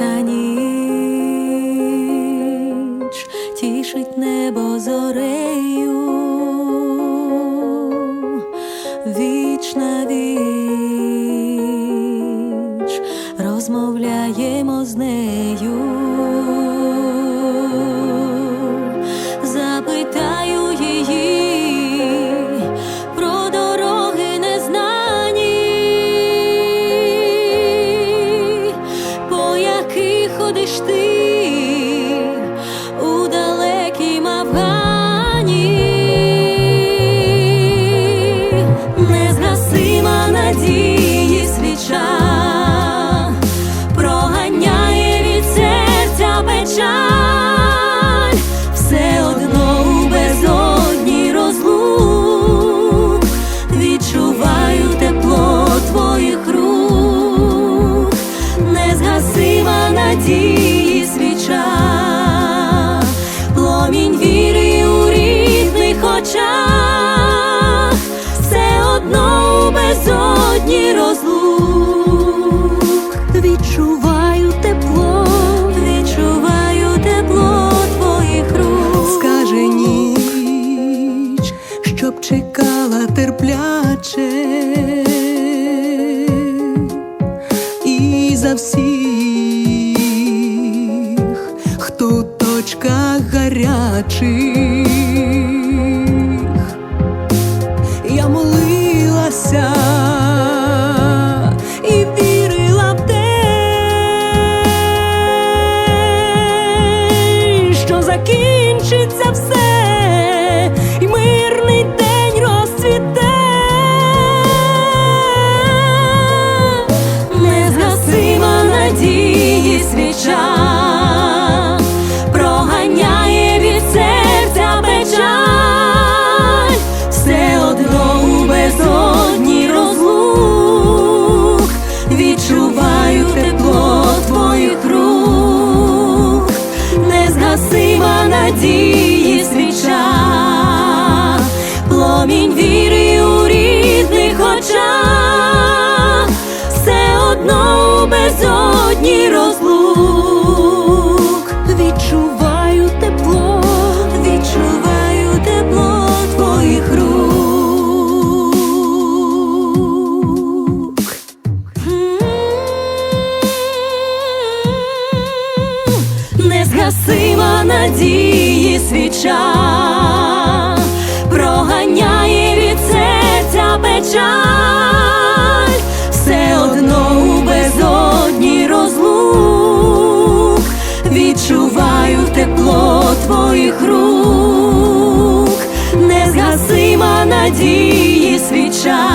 тиха ніч тішить небо зорею, вічна віч розмовляємо з нею, запитаю її. щоб чекала терпляче і за всіх, хто в точках гарячих, я молилася. Закінчиться все. сотні розлук, відчуваю тепло, відчуваю тепло твоїх рук. Незгасима надії свіча. надії свіча.